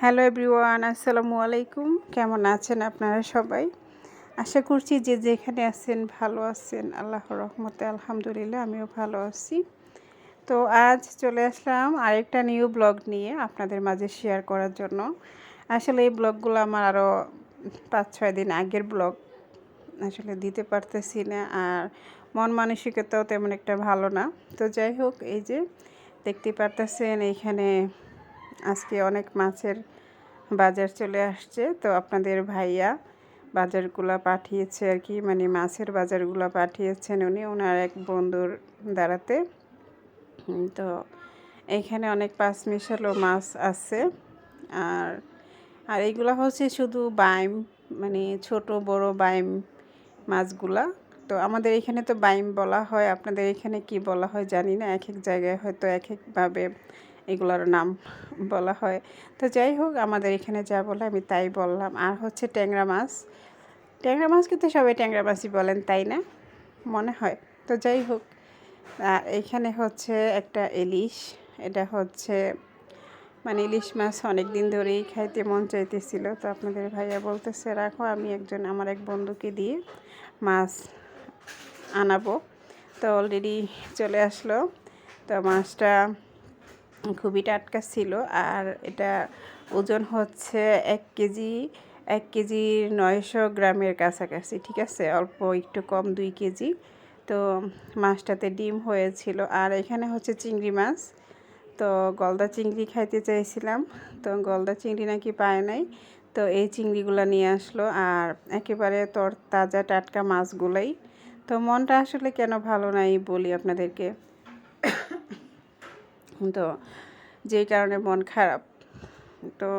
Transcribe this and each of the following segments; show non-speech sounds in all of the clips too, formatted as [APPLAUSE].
Hello everyone, আসসালামু আলাইকুম। কেমন আছেন আপনারা সবাই? আশা করছি যে যেখানে আছেন ভালো আছেন। আল্লাহ রহমতে আলহামদুলিল্লাহ, আমিও ভালো আছি। তো আজ চলে আসলাম আরেকটা নিউ ব্লগ নিয়ে আপনাদের মাঝে শেয়ার করার জন্য। আসলে এই ব্লগগুলো আমার আরও পাঁচ ছয় দিন আগের ব্লগ। আসলে দিতে পারতেছি না আর মন মানসিকতাও তেমন একটা ভালো না। তো যাই হোক, এই যে দেখতে পারতেছেন এইখানে আজকে অনেক মাছের বাজার চলে আসছে। তো আপনাদের ভাইয়া বাজারগুলো পাঠিয়েছে আর কি মানে মাছের বাজারগুলো পাঠিয়েছেন উনি ওনার এক বন্ধুর দ্বারাতে। তো এখানে অনেক পাঁচ মিশালো মাছ আছে। আর আর এইগুলো হচ্ছে শুধু বাইম মানে ছোট বড় বাইম মাছগুলা। তো আমাদের এখানে তো বাইম বলা হয়, আপনাদের এখানে কি বলা হয় জানি না, এক এক জায়গায় হয়তো এক একভাবে এগুলোর নাম বলা হয়। তো যাই হোক আমাদের এখানে যা বলে আমি তাই বললাম। আর হচ্ছে ট্যাংরা মাছ। ট্যাংরা মাছ কিন্তু সবাই ট্যাংরা মাছই বলেন, তাই না? মনে হয়। তো যাই হোক আর এইখানে হচ্ছে একটা ইলিশ। এটা হচ্ছে মানে ইলিশ মাছ অনেক দিন ধরেই খাইতে মন চাইতেছিল। তো আপনাদের ভাইয়া বলতেছে, রাখো, আমি একজন, আমার এক বন্ধুকে দিয়ে মাছ আনাবো। তো অলরেডি চলে আসলো। তো মাছটা খুবই টাটকা ছিল। আর এটা ওজন হচ্ছে এক কেজি এক কেজি নয়শো গ্রামের কাছাকাছি, ঠিক আছে? অল্প একটু কম, দুই কেজি। তো মাছটাতে ডিম হয়েছিল। আর এখানে হচ্ছে চিংড়ি মাছ। তো গলদা চিংড়ি খাইতে চাইছিলাম। তো গলদা চিংড়ি নাকি পায় নাই। তো এই চিংড়িগুলো নিয়ে আসলো। আর একেবারে তোর তাজা টাটকা মাছগুলাই। তো মনটা আসলে কেন ভালো নাই বলি আপনাদেরকে। তো যেই কারণে মন খারাপ। তো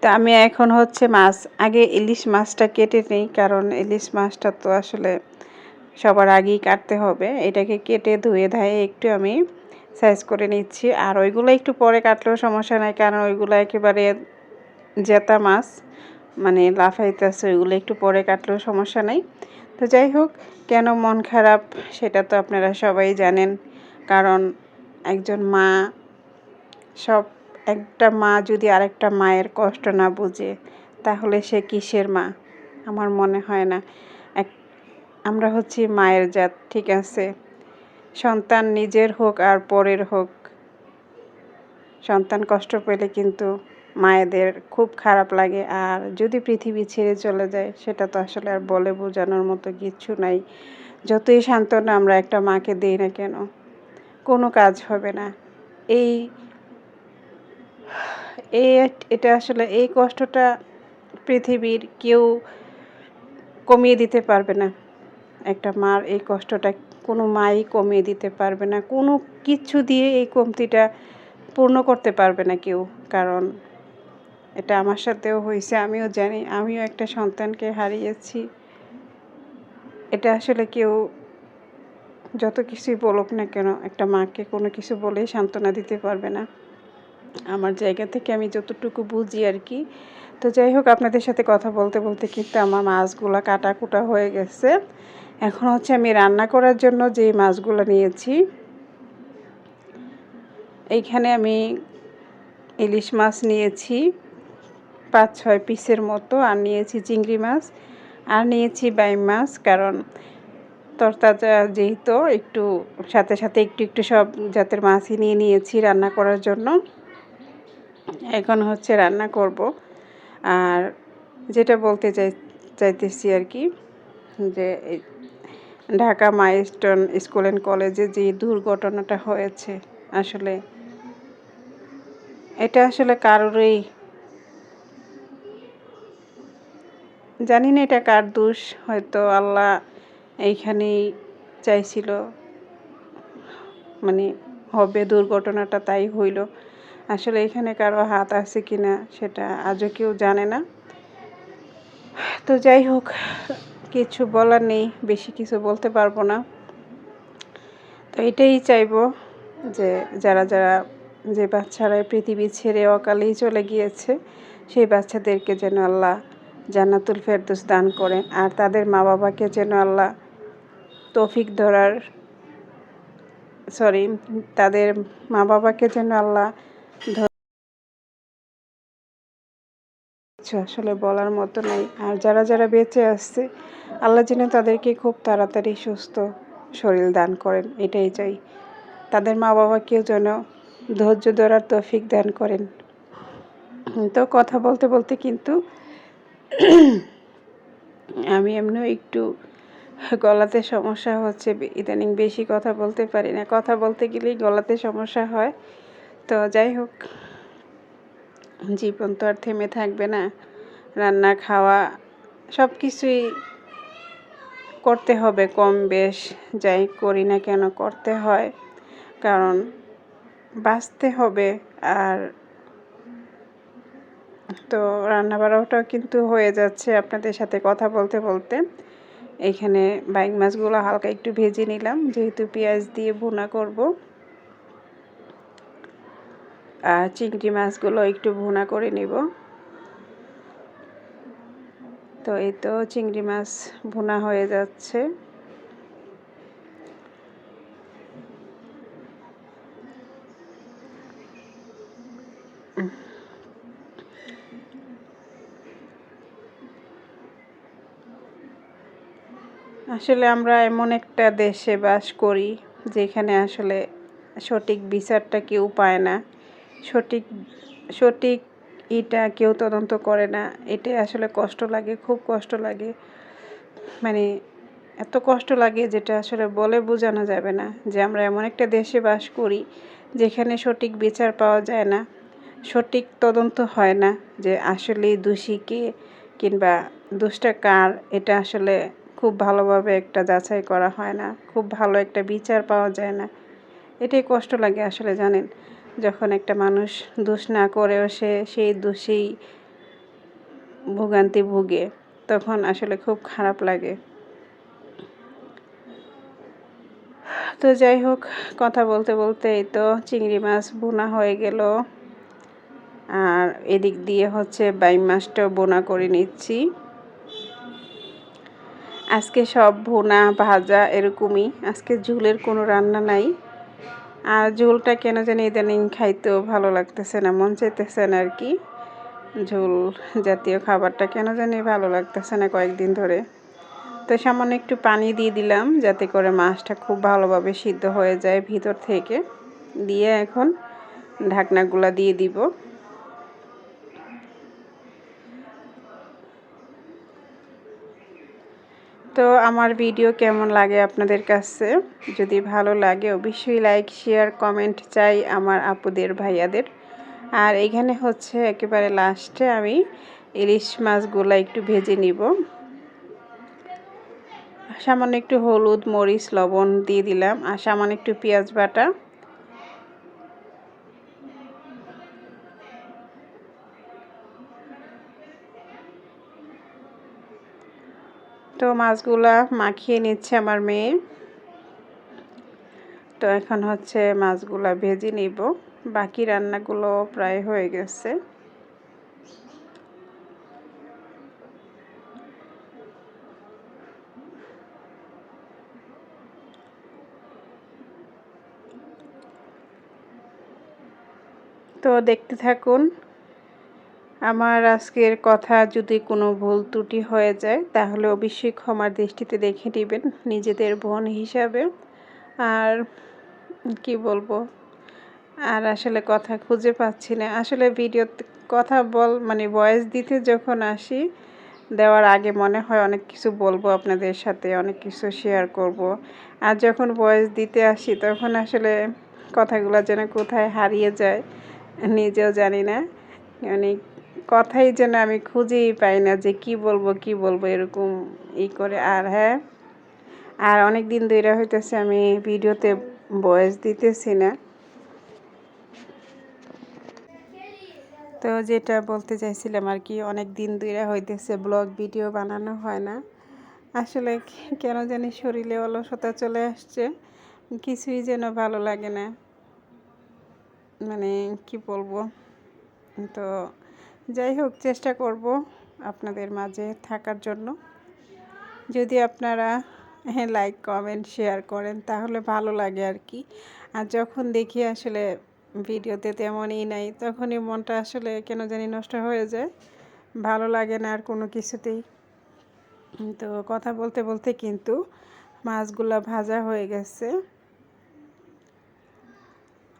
তা আমি এখন হচ্ছে মাছ, আগে ইলিশ মাছটা কেটে নিই, কারণ ইলিশ মাছটা তো আসলে সবার আগেই কাটতে হবে। এটাকে কেটে ধুয়ে ধায়ে একটু আমি সাইজ করে নিচ্ছি। আর ওইগুলো একটু পরে কাটলেও সমস্যা নাই, কারণ ওইগুলো একেবারে জেতা মাছ মানে লাফাইতে আছে ওইগুলো একটু পরে কাটলেও সমস্যা নাই। তো যাই হোক, কেন মন খারাপ সেটা তো আপনারা সবাই জানেন। কারণ একজন মা, সব একটা মা যদি আরেকটা মায়ের কষ্ট না বুঝে, তাহলে সে কিসের মা? আমার মনে হয় না। এক, আমরা হচ্ছি মায়ের জাত, ঠিক আছে? সন্তান নিজের হোক আর পরের হোক। সন্তান কষ্ট পেলে কিন্তু মায়েদের খুব খারাপ লাগে। আর যদি পৃথিবী ছেড়ে চলে যায়, সেটা তো আসলে আর বলে বোঝানোর মতো কিচ্ছু নাই। যতই সান্ত্বনা আমরা একটা মাকে দিই না কেন, কোনো কাজ হবে না। এই এই এটা আসলে এই কষ্টটা পৃথিবীর কেউ কমিয়ে দিতে পারবে না। একটা মার এই কষ্টটা কোনো মাই কমিয়ে দিতে পারবে না। কোনো কিছু দিয়ে এই কমতিটা পূর্ণ করতে পারবে না কেউ। কারণ এটা আমার সাথেও হয়েছে, আমিও জানি, আমিও একটা সন্তানকে হারিয়েছি। এটা আসলে কেউ যত কিছুই বলুক না কেন, একটা মাকে কোনো কিছু বলেই সান্ত্বনা দিতে পারবে না। আমার জায়গা থেকে আমি যতটুকু বুঝি আর কি। তো যাই হোক, আপনাদের সাথে কথা বলতে বলতে কিন্তু আমার মাছগুলো কাটা কুটা হয়ে গেছে। এখন হচ্ছে আমি রান্না করার জন্য যে মাছগুলো নিয়েছি, এইখানে আমি ইলিশ মাছ নিয়েছি। পাঁচ ছয় পিসের মতো। আর নিয়েছি চিংড়ি মাছ, আর নিয়েছি বাইম মাছ, কারণ তরতাজা যেহেতু একটু, সাথে সাথে একটু একটু সব জাতের মাছই নিয়ে নিয়েছি রান্না করার জন্য। এখন হচ্ছে রান্না করব। আর যেটা বলতে চাই, চাইতেছি আর কি, যে ঢাকা মাইস্টন স্কুল অ্যান্ড কলেজে যে দুর্ঘটনাটা হয়েছে, আসলে এটা আসলে কারোরই জানি না এটা কার দোষ, হয়তো আল্লাহ এইখানেই চাইছিল। মানে হবে দুর্ঘটনাটা তাই হইল। আসলে এখানে কারও হাত আছে কি না সেটা আজও কেউ জানে না। তো যাই হোক, কিছু বলার নেই, বেশি কিছু বলতে পারব না। তো এটাই চাইব যে যারা যারা যে বাচ্চারা পৃথিবী ছেড়ে অকালেই চলে গিয়েছে, সেই বাচ্চাদেরকে যেন আল্লাহ জান্নাতুল ফেরদৌস দান করেন। আর তাদের মা বাবাকে যেন আল্লাহ তৌফিক ধরার সরি তাদের মা বাবাকে যেন আল্লাহ আসলে বলার মতো নেই। আর যারা যারা বেঁচে আসছে আল্লাহ যেন তাদেরকে খুব তাড়াতাড়ি সুস্থ শরীর দান করেন, এটাই চাই। তাদের মা বাবাকেও যেন ধৈর্য ধরার তৌফিক দান করেন। তো কথা বলতে বলতে কিন্তু আমি এমনিও একটু গলাতে সমস্যা হচ্ছে ইদানিং বেশি কথা বলতে পারি না। কথা বলতে গেলেই গলাতে সমস্যা হয়। তো যাই হোক, জীবন তো আর থেমে থাকবে না। রান্না, খাওয়া সব কিছুই করতে হবে কম বেশ, যাই করি না কেন করতে হয়। কারণ বাঁচতে হবে আর তো রান্না বাড়াটাও কিন্তু হয়ে যাচ্ছে আপনাদের সাথে কথা বলতে বলতে। এখানে বাইক মাছগুলো হালকা একটু ভেজে নিলাম, যেহেতু পেঁয়াজ দিয়ে ভুনা করব। আর চিংড়ি মাছগুলো একটু ভুনা করে নিব। তো এই তো চিংড়ি মাছ ভুনা হয়ে যাচ্ছে। আসলে আমরা এমন একটা দেশে বাস করি যেখানে আসলে সঠিক বিচারটা কেউ পায় না। সঠিক সঠিক এটা কেউ তদন্ত করে না। এটাই আসলে কষ্ট লাগে, খুব কষ্ট লাগে। মানে এত কষ্ট লাগে যেটা আসলে বলে বোঝানো যাবে না যে আমরা এমন একটা দেশে বাস করি যেখানে সঠিক বিচার পাওয়া যায় না, সঠিক তদন্ত হয় না যে আসলে দোষী কে কিংবা দোষটা কার, এটা আসলে খুব ভালোভাবে একটা যাচাই করা হয় না। খুব ভালো একটা বিচার পাওয়া যায় না। এটাই কষ্ট লাগে আসলে, জানেন? যখন একটা মানুষ দোষ না করেও সে সেই দোষেই ভোগান্তি ভুগে, তখন আসলে খুব খারাপ লাগে। তো যাই হোক, কথা বলতে বলতে এই তো চিংড়ি মাছ বোনা হয়ে গেল। আর এদিক দিয়ে হচ্ছে বাইম মাছটাও বোনা করে নিচ্ছি। আজকে সব ভুনা, ভাজা এরকমই। আজকে ঝুলের কোনো রান্না নাই। আর ঝোলটা কেন জানি ইদানিং খাইতেও ভালো লাগতেছে না, মন চাইতেছে না আর কি। ঝোল জাতীয় খাবারটা কেন জানি ভালো লাগতেছে না কয়েকদিন ধরে। তো সামান্য একটু পানি দিয়ে দিলাম যাতে করে মাছটা খুব ভালোভাবে সিদ্ধ হয়ে যায় ভিতর থেকে। দিয়ে এখন ঢাকনাগুলা দিয়ে দিব। তো আমার ভিডিও কেমন লাগে আপনাদের কাছে? যদি ভালো লাগে, অবশ্যই লাইক শেয়ার কমেন্ট চাই আমার আপুদের, ভাইয়াদের। আর এখানে হচ্ছে একেবারে লাস্টে আমি ইলিশ মাছগুলো একটু ভেজে নিব। সামান্য একটু হলুদ, মরিচ, লবণ দিয়ে দিলাম। আর সামান্য একটু পেঁয়াজ বাটা। তো মাছগুলা মাখিয়ে নিচ্ছে আমার মেয়ে। তো এখন হচ্ছে মাছগুলা ভেজে নিব। বাকি রান্নাগুলো প্রায় হয়ে গেছে। তো দেখতে থাকুন আমার আজকের কথা যদি কোনো ভুল ত্রুটি হয়ে যায়, তাহলে অবশ্যই ক্ষমার দৃষ্টিতে দেখে নেবেন নিজেদের বোন হিসাবে। আর কি বলব? আর আসলে কথা খুঁজে পাচ্ছি না। আসলে ভিডিও কথা বল মানে ভয়েস দিতে যখন আসি, দেওয়ার আগে মনে হয় অনেক কিছু বলব আপনাদের সাথে, অনেক কিছু শেয়ার করব। আর যখন ভয়েস দিতে আসি, তখন আসলে কথাগুলো যেন কোথায় হারিয়ে যায়, নিজেও জানি না। মানে কথাই যেন আমি খুঁজেই পাই না যে কি বলব কি বলব এরকম ই করে। আর হ্যাঁ আর অনেক দিন ধরে হইতেছে আমি ভিডিওতে বয়স দিতেছি না। তো যেটা বলতে চাইছিলাম আর কি অনেক দিন ধরে হইতেছে ব্লগ ভিডিও বানানো হয় না। আসলে কেন জানি শরীরে অলসতা চলে আসছে, কিছুই যেন ভালো লাগে না। মানে কি বলব? তো যাই হোক, চেষ্টা করব আপনাদের মাঝে থাকার জন্য। যদি আপনারা হ্যাঁ লাইক কমেন্ট শেয়ার করেন, তাহলে ভালো লাগে আর কি। আর যখন দেখি আসলে ভিডিওতে তেমনই নাই, তখনই মনটা আসলে কেন জানি নষ্ট হয়ে যায়। ভালো লাগে না আর কোনো কিছুতেই। তো কথা বলতে বলতে কিন্তু মাছগুলো ভাজা হয়ে গেছে।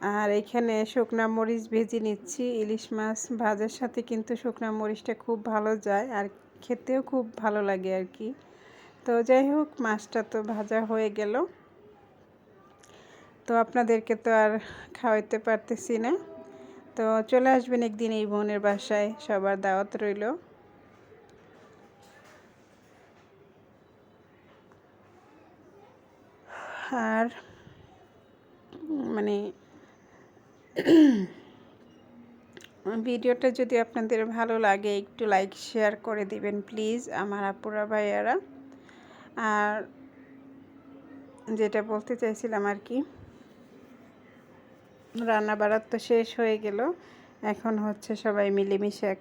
আর এখানে শুকনা মরিচ ভেজে নিচ্ছি। ইলিশ মাছ ভাজার সাথে কিন্তু শুকনা মরিচটা খুব ভালো যায় আর খেতেও খুব ভালো লাগে আর কি। তো যাই হোক, মাছটা তো ভাজা হয়ে গেল। তো আপনাদেরকে তো আর খাওয়াইতে পারতেছি না। তো চলে আসবেন একদিন এই বোনের বাসায়, সবার দাওয়াত রইল। আর মানে [CLEARS THROAT] ভিডিওটা যদি আপনাদের ভালো লাগে, একটু লাইক শেয়ার করে দিবেন প্লিজ আমার আপুরা ভাইয়ারা। আর যেটা বলতে চাইছিলাম আর কি রান্না বাড়ার তো শেষ হয়ে গেল। এখন হচ্ছে সবাই মিলেমিশে এক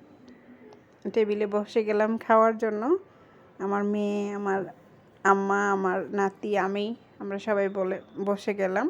টেবিলে বসে গেলাম খাওয়ার জন্য। আমার মেয়ে, আমার আম্মা, আমার নাতি, আমি, আমরা সবাই বলে, বসে গেলাম।